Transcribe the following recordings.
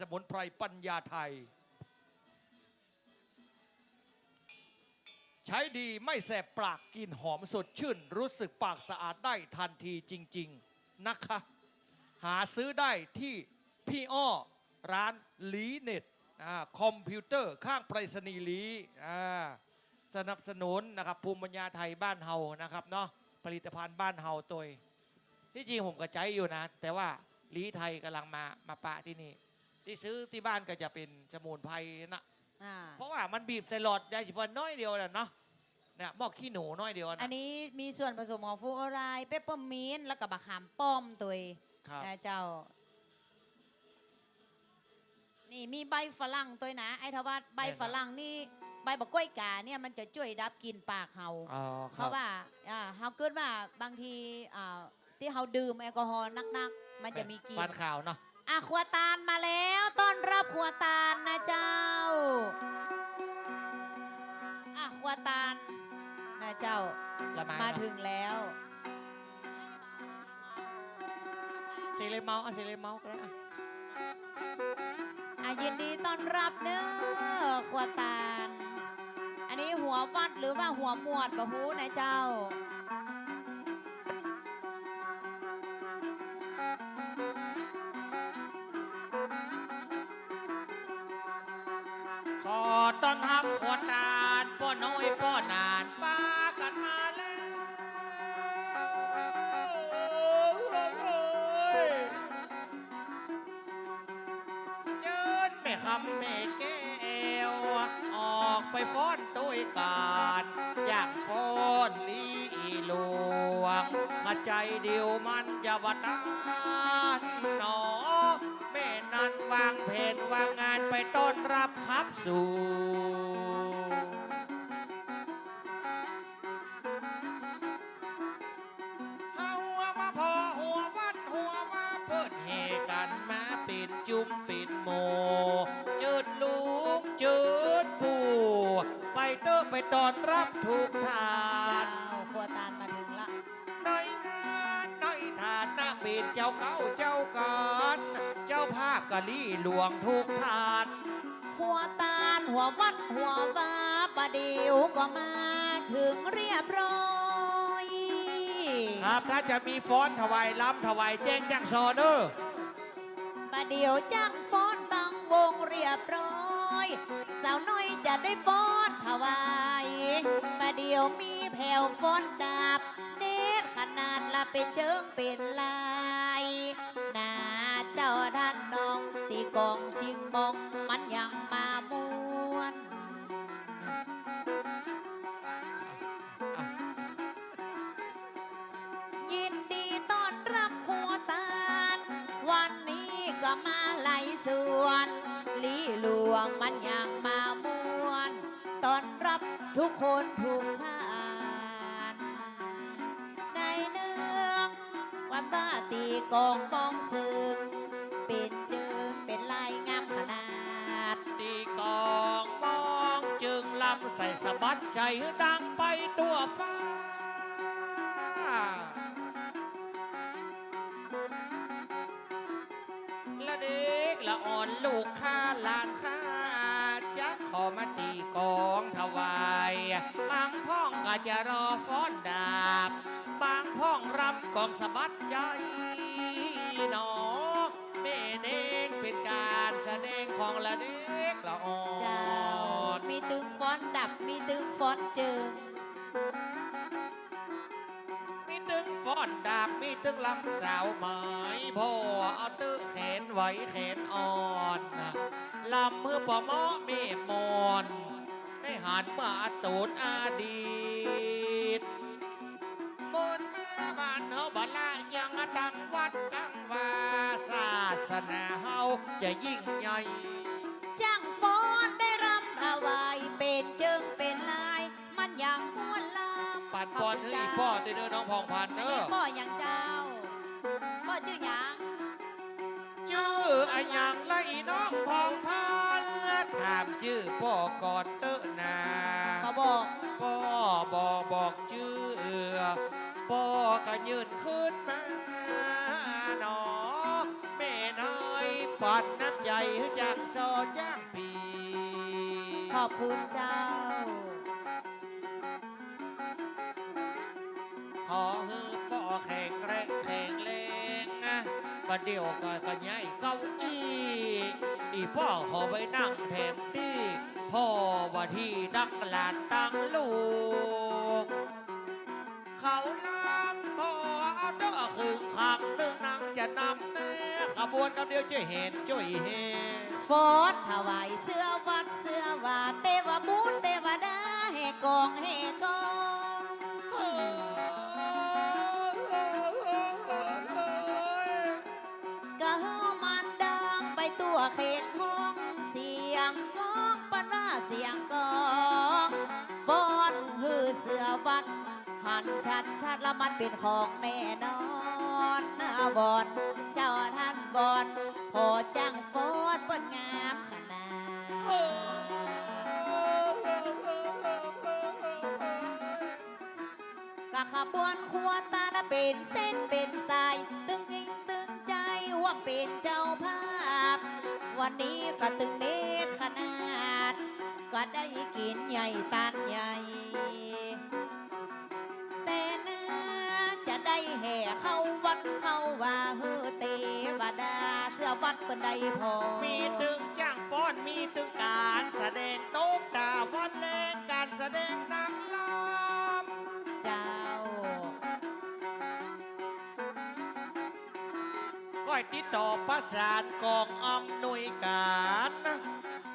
สมุนไพรปัญญาไทย ใช้ดีไม่แสบปากกลินหอมสดชื่น รู้สึกปากสะอาดได้ทันทีจริง ๆ นะคะ หาซื้อได้ที่พี่อ้อร้านลีเน็ตอคอมพิวเตอร์ข้างไปรษณีย์ลีสนับสนุนนะครับภูมิปัญญาไทยบ้านเฮานะครับเนาะผลิตภัณฑ์บ้านเฮาตัวที่จริงผมก็ใจอยู่นะ แต่ว่าลีไทยกำลังมามาปะที่นี่ ที่ซื้อที่บ้านก็จะเป็นสมุนไพรนะอ่าเพราะว่ามันบีบใส่หลอดได้เฉพาะน้อยเดียวนะเนาะเนี่ยบอกขี้หนูน้อยเดียวอันะนนี้มีส่วนผสมของฟลูออไรด์เปปเปอร์มินต์แล้วก็บะขามป้อมตัวเองครับนะเจ้า นี่มีใบฝรั่งตัวนะไอ้ทว่าใบฝรั่งนี่ใบบะกล้วยกาเนี่ยมันจะช่วยดับกลินปากเฮาอ๋อคเพรับราะว่าอ่าเฮาเกิดว่าบางทีอ่าที่เฮาดื่มแอลกอฮอล์นักๆ มันจะมีกลิ่นปานข่าวเนาะ อะครัวตาลมาแล้วต้อนรับครัวตาลนะเจ้าอะครัวตาลนะเจ้าละไม้มาเนอะถึงแล้วเซเลเมาเอาเซเลเมาก็ได้อะอะยินดีต้อนรับเน้อครัวตาล อันนี้หัววัดหรือว่าหัวหมวดบะฮูนะเจ้า บขวดตาลป้อน้อยป้อนานป้ากันมาแล้วเจิญแม่คำแม่แก้วออกไปฟ้อนตุยการจากฟ้อนลีหลวงข้าใจเดียวมันจะบัดานหนอแม่นั้นวางเพนวางงานไปต้อนรับครับสู่ เป็นจุ่มเป็นโมจืดลูกจืดผู้ไปเติมไปต้อนรับทุกทาเจ้านครัวตาลมาถึงละน้อยงานน้อยทานนาเป็นเจ้าเก้าเจ้าการเจ้าภาพกะลี่หลวงทุกทานหัวตาลหัววัดหัวบาประเดี๋ยวก็มาถึงเรียบร้อยครับถ้าจะมีฟ้อนถวายล้ำถวายแจ้งจังซอเนอประ เดี๋ยวจ้างฟ้อนตั้งวงเรียบร้อย สาวน้อยจะได้ฟ้อนถวายประเดี๋ยวมีแผ่วฟ้อนดาบเด็ดขนาดละเป็นเจิงเป็นลายนาเจ้าท่านน้องตีกองชิงมองมันยังมา วงมันยังมามวนต้อนรับทุกคนทุกท่านในเนืองวันบ้าตีกองปองสึงเป็นจิงเป็นลายงามขนาด ตีกองมองจึงลำใส่สะบัดใจดังไปตัวฟ้าละเด็กละอ่อนลูก มาตีกลองถวายบางพ้องก็จะรอฟ้อนดาบ บางพ้องรำกองสะบัดใจหนอแม่เด้งเป็นการแสดงของละเด็กละอ่อนเจ้า มีตึงฟ้อนดับ มีตึงฟ้อนเจิงมีตึงฟ้อนดาบ มีตึงลำสาวไหมพ่อเอาตื้อแขนไว้แขนอ่อนลำเมื่อปอมอเมมอน ได้หันมาอาตูนอาดีตมนต์มาบ้านเฮาบลายังดังวัดกังวาศาสนาเฮาจะยิ่งใหญ่จ้างฟ้อนได้รำถวายเป็นเจิงเป็นลาย มันอย่างม้วนลำปัดก่อนเฮ้ยพ่อตีเด้อน้องพองพันอันเด้นี้อพ่ออย่างเจ้าพ่อชื่อหยังชื่ออะหยังละอีน้องพองพันถามชื่อพ่อก่อน อพ่อก็ยืนขึ้นมาหนอแม่น้อยปันปันน้ำใจห้จ้างซอจ้างปีขอบคุณเจ้า ขอฮือพ่อแข็งแรงแข็งแรงนะประเดี๋ยวก็กระไงเก้าอี้อีพ่อขอไปนั่งแถมที่พ่อว่าที่ตั้งหลานตั้งลูก เขาลำพ่อเอาเด้อคืนขังหนึ่งนางจะนำแน่ขบวนกำเดียวจะเห็นจุยเฮฟอดถวายเสื้อวัดเสื้อว่าเตันชัดชัดละมันเป็นของแน่นอนนะบอนเจ้าท่านบอนพอจังฟอนเปิ้นงามขนาดกะขบวนขวตาเป็นเส้นเป็นสาย ตึงนิ่งตึงใจว่าเป็นเจ้าภาพ วันนี้ก็ตึงเนตรขนาด ก็ได้กินใหญ่ตานใหญ่ แห่เข้าวัดเข้าว่าเฮือเตวดาเสื้อวัดเปิ้นได้พอมีตึงจ้างฟ้อนมีตึงการแสดงโต๊ะตาวันแรงการแสดงนางลำเจ้าก้อยติดต่อประสานกองอำนวยการ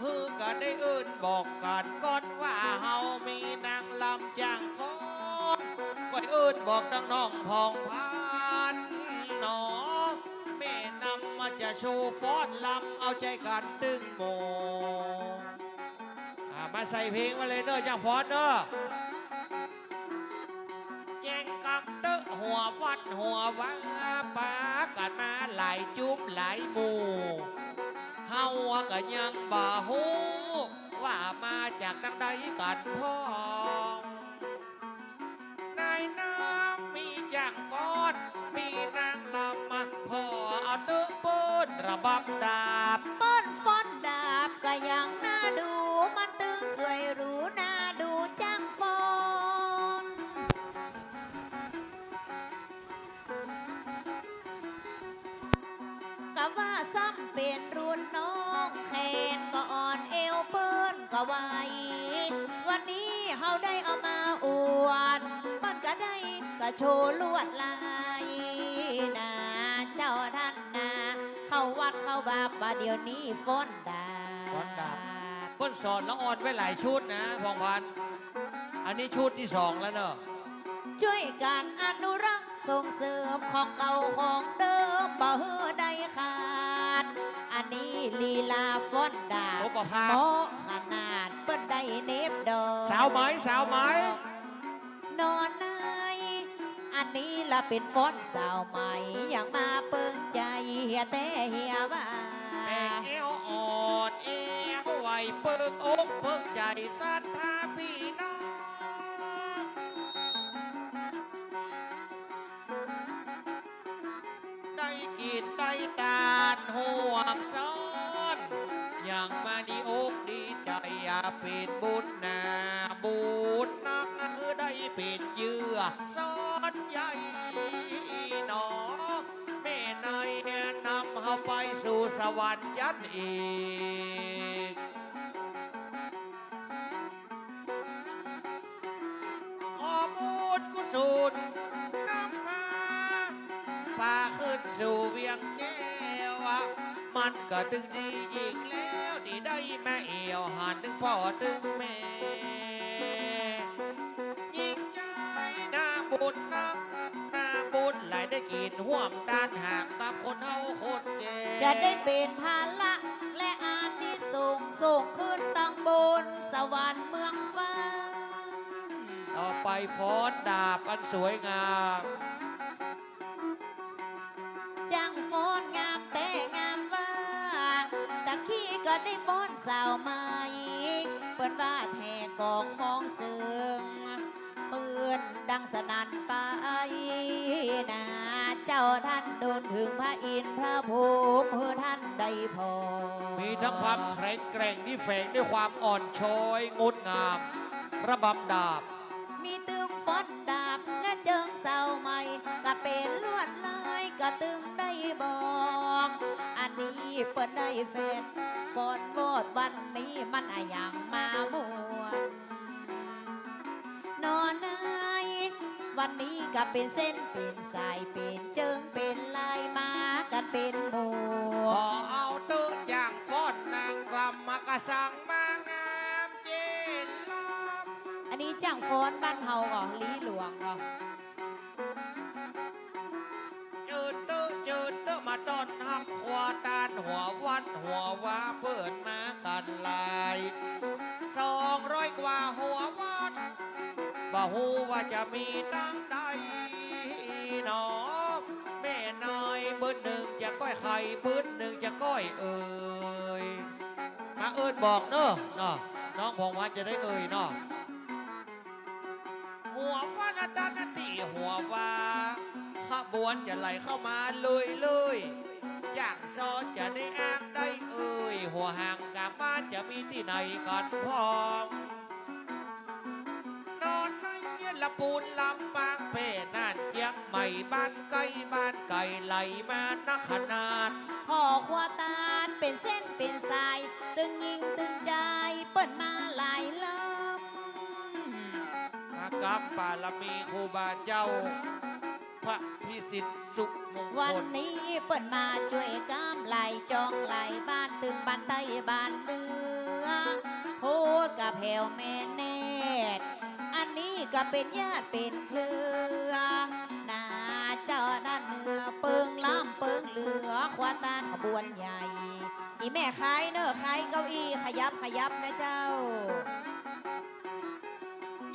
ฮือก็ได้เอื่นบอกกันก่อนว่าเฮามีนางลำจ้างฟ เอิญบอกดังน้องพองพานหนอแม่นำมาจะโชว์ฟ้อนลำเอาใจกันตึงโมมาใส่เพลงมาเลยเด้อจ้างฟอนเด้อแจ้งกำเตอะหัววัดหัววังปากันมาหลายจุ๊บหลายหมู่เฮาก็ยังบ่ฮู้ว่ามาจากทางใดกันพ่อง น้ำมีจ้างฟ้อน มีนางลำมาพอเอาเตอะปืนระบำดาบ ป้อนฟอนดาบก็ยังน่าดูมันตึงสวยหรูน่าดูจ้างฟอน ก็ว่าซ้ำเป็นรุ่นน้องแขนก็อ่อนเอวเปิ้นก็ไหววันนี้เฮาได้เอามา ก็โชว์ลวดลายนะเจ้าท่านนะเข้าวัดเข้าบาบาเดี๋ยวนี้ฟ้อนดาฟ้อนดาบเพิ่นสอนละอ่อนไว้หลายชุดนะพองพันธุ์อันนี้ชุดที่สองแล้วเนอะช่วยกันอนุรักษ์ส่งเสริมของเก่าของเดิมบ่เฮือได้ขาด อันนี้ลีลาฟ้อนดาบโอปภาเหมาะขนาดเปิ้นได้เนบดอกสาวไหมสาวไหมนอนใน อันนี้ละเป็นฟ้อนสาวใหม่อย่างมาเปิงใจเฮียแต่เฮียว่าแม่เอวอ่อนเอวไหวเปิกอกเปิกใจศรัทธาพี่น้องได้กินได้ตาลห่วงซ้อนอย่างมาดีอกดีใจอย่าเป็นบุญนาบุญนักคือได้เป็นย อซอนใหญ่หนอแม่นายนำเขาไปสู่สวรรค์จันทร์อีก ขอบูญกุศลนำพาพาขึ้นสู่เวียงแก้วมันก็ตึงดียิ่งแล้วที่ได้แม่เอวหันถึงพ่อถึงแม่ กินห่วมตานหากกับคนเฮาคนแก่จะได้เป็นภาละและอานิสงส์ส่งขึ้นตั้งบน สวรรค์เมืองฟ้า ต่อไปฟ้อนดาบอันสวยงามจังฟ้อนงามแต่งามว่าตะขี้ก็ได้ฟ้อนสาวใหม่เปิ้นว่าแท่กองมองเสืองปื นดังสนั่นไปนาเจ้าท่านโดนถึงพระอินทร์พระภูมิเพื่อท่านได้พอ มีทั้งความแข็งแกร่งที่แฝงด้วยความอ่อนช้อยงดงาม ระบำดาบ มีตึงฟ้อนดาบและเจิงเสาใหม่ก็เป็นลวดลายก็ตึงได้บอก อันนี้เปิดได้แฟนฟอนโบดวันนี้มันอะอย่างมามวน นอนนายวันนี้ก็เป็นเส้นเป็นสายเป็นเจิงเป็นลายมากันเป็นหมพวอกเอาตื้อจางฟ้อนนางรำมากระสังมางามเจนลอมอันนี้จ้างฟ้อนบ้านเฮาก่อลีหลวงก่อจืดตื้อจืดตื้อมาต้อนหับหัวตานหัววัดหัวว่าเปิดมากันหลาย บ่ฮู้ว่าจะมีตั้งใดหนอแม่น้อยปืนหนึ่งจะก้อยไข่ปืนหนึ่งจะก้อยเอ่ยมาเอิญบอกเนอะเนาะน้องพงวัดจะได้เอ่ยเนาะหัวว่านดานติหัวว่าขบวนจะไหลเข้ามาเลยเลยจากซอจะได้อ้างได้เอ่ยหัวห่างกลางบ้านจะมีที่ไหนกันพร้อม ละปูนลำปางเป้น่านเจียงใหม่บ้านไกลบ้านไก่ไหลมานักขนาดห่อควาตาลเป็นเส้นเป็นสาย ตึงยิงตึงใจเปิดมาหลายลำมากราบปารมีครูบาเจ้า พระพิสิทธิ์สุขมงวันคลนี้เปิดมาช่วยกามไหลจองไหลบ้านตึงบ้านใต้บ้านเดือพูดกับแผวแม่เนตรอันนี้ ก็เป็นญาติเป็นเครือนาเจ้าด้านเหนือเปิงล้ำเปิงเหลือควาตานขบวนใหญ่อีแม่ขายเนอะขายเก้าอี้ขยับขยับนะเจ้า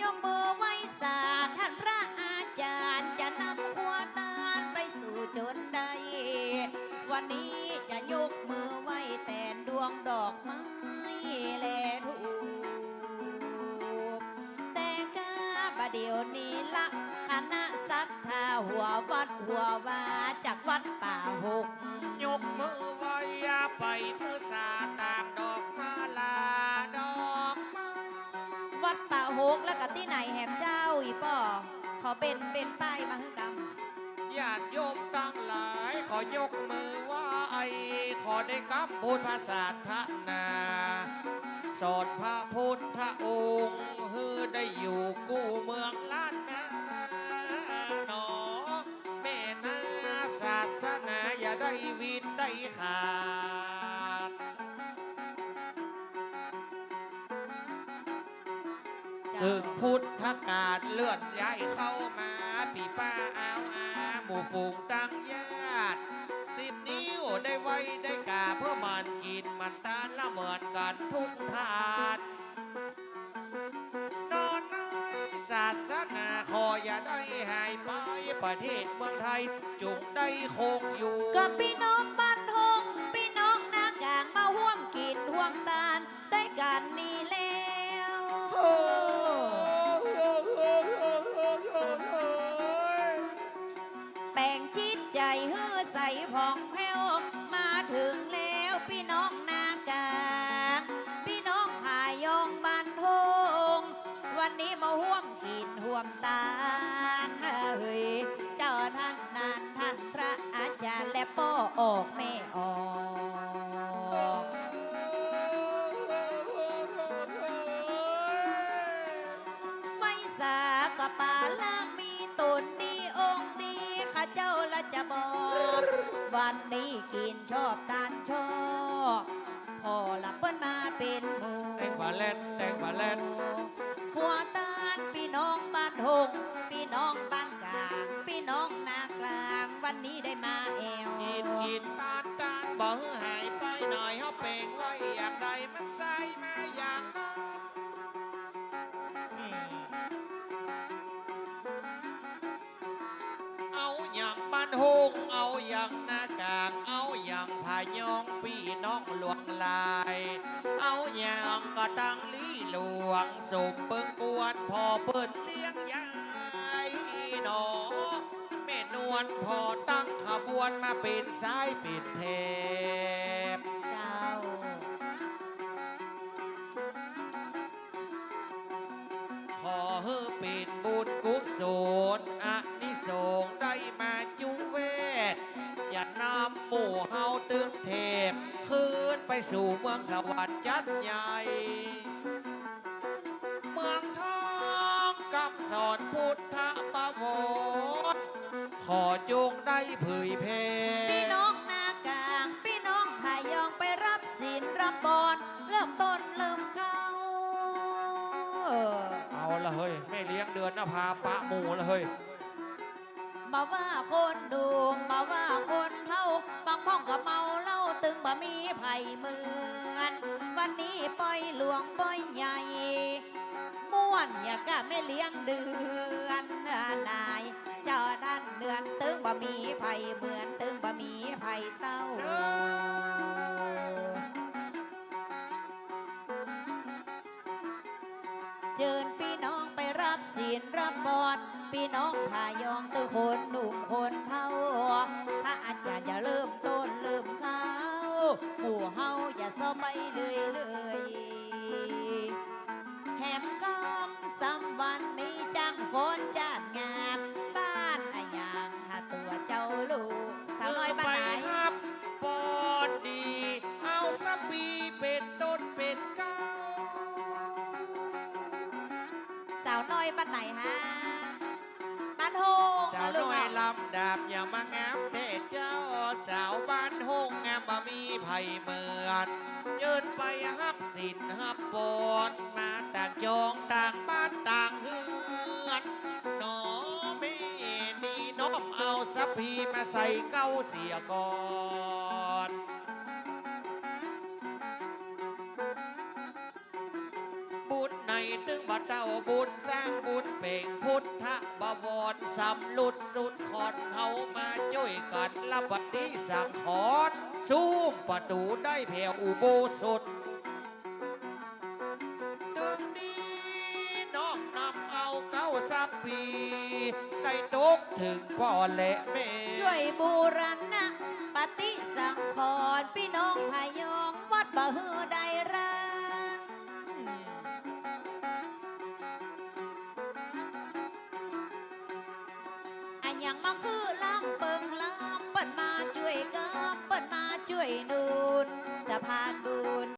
ยกมือไหว้สาท่านพระอาจารย์จะนำขัวตาลไปสู่จนใด วันนี้จะยกมือไหว้แต่ดวงดอกไม้ ววัดหัววาจากวัดป่าหกยกมือไหว้อย่าไปมือสาตากดอกมาลาดอกไม้วัดป่าหกแล้วก็ที่ไหนแหมเจ้าอีป่อขอเป็นเป็นป้ายมาให้กรรมญาติโยมตั้งหลายขอยกมือไหว้ขอได้กำบุญพระศาสนาสอนพระพุทธองค์ฮือได้อยู่กู้เมืองล้านนา ได้วินได้ขาด เจ้า ถึงพุทธกาลเลื่อนย้ายเข้ามาปีป้าเอาอาหมู่ฝูงตั้งญาติสิบนิ้วได้ไว้ได้กาเพื่อมันกินมันตานละเหมือนกันทุกทานน ศาสนาขออย่าได้หายไปประเทศเมืองไทยจุงได้คงอยู่กับพี่น้องบ้านทงพี่น้องนากลางมาห่วมกินห่วมตาลได้กันนี่แล้วแป่งจิตใจเฮือใส่ผ่องแผ้วมาถึงแล้วพี่น้องนากลางพี่น้องพายองบ้านทงวันนี้มาห่วม อย่างบ้านโฮงเอาอย่างหน้ากลาง เอาอย่างพายองพี่น้องหลวงลาย เอาอย่างกระตั้งลีหลวงสมเปิงกวนพอเปิ้นเลี้ยงยายหนอแม่นวลพอตั้งขบวนมาเป็นสายเป็นเทพเจ้า ขอเฮอเป็น สู่เมืองสวรรค์จัดใหญ่ เมืองทองกำสอนพุทธประวัติขอจงได้เผยแพร่พี่น้องนากลางพี่น้องพายองไปรับศีลรับบอนเริ่มต้นเริ่มเข้า เอาละเฮ้ยแม่เลี้ยงเดือนนภาปะหมูละเฮ้ยมาว่าคนดูมาว่าคนเท่าบางพ้องกับเมาเหล้า ตึงบ่มีไผ่เหมือน วันนี้ปล่อยหลวงปล่อยใหญ่ม่วนอย่ากะไม่เลี้ยงเดือนนายเจ้าดันเดือนตึงบ่มีไผ่เหมือนตึงบ่มีไผ่เต้าเจิญพี่น้องไปรับศีลรับบอดพี่น้องพายองตือคนหนุ่มคนเท่าพระอาจารย์อย่าเริ่มต้นเริ่มเขา หมู่เฮาอย่าเศร้าไปเลยเลยแหมกำซ้ำวันนี้จังฝนจัดงาม บ้านอะยางหาตัวเจ้าลูกำดาบอย่ามางามเทศเจ้าสาวบ้านหงงามบ่มีไผเหมือนเจินไปฮับสินฮับปอนมาต่างจองต่างบ้านต่างเฮือนน้อไม่นี่น้อมเอาสัพพีมาใส่เก้าเสียก่อน เต้าบุญสร้างบุญเป่งพุทธบวรสำลุดสุดขอนเฮามาช่วยกันละบัดนี้สังขอนซูมประตูได้แผ่วอุโบสถตึงดีน้อมนำเอาเก้าสับปีได้ตกถึงพ่อและแม่ช่วยบูรณะปฏิสังขรณ์พี่น้องพายองวัดบะฮือได้รัง อันยังมาคือลำเปิงลำเปิดมาช่วยกับเปิดมาช่วยนูนสะพานบุญ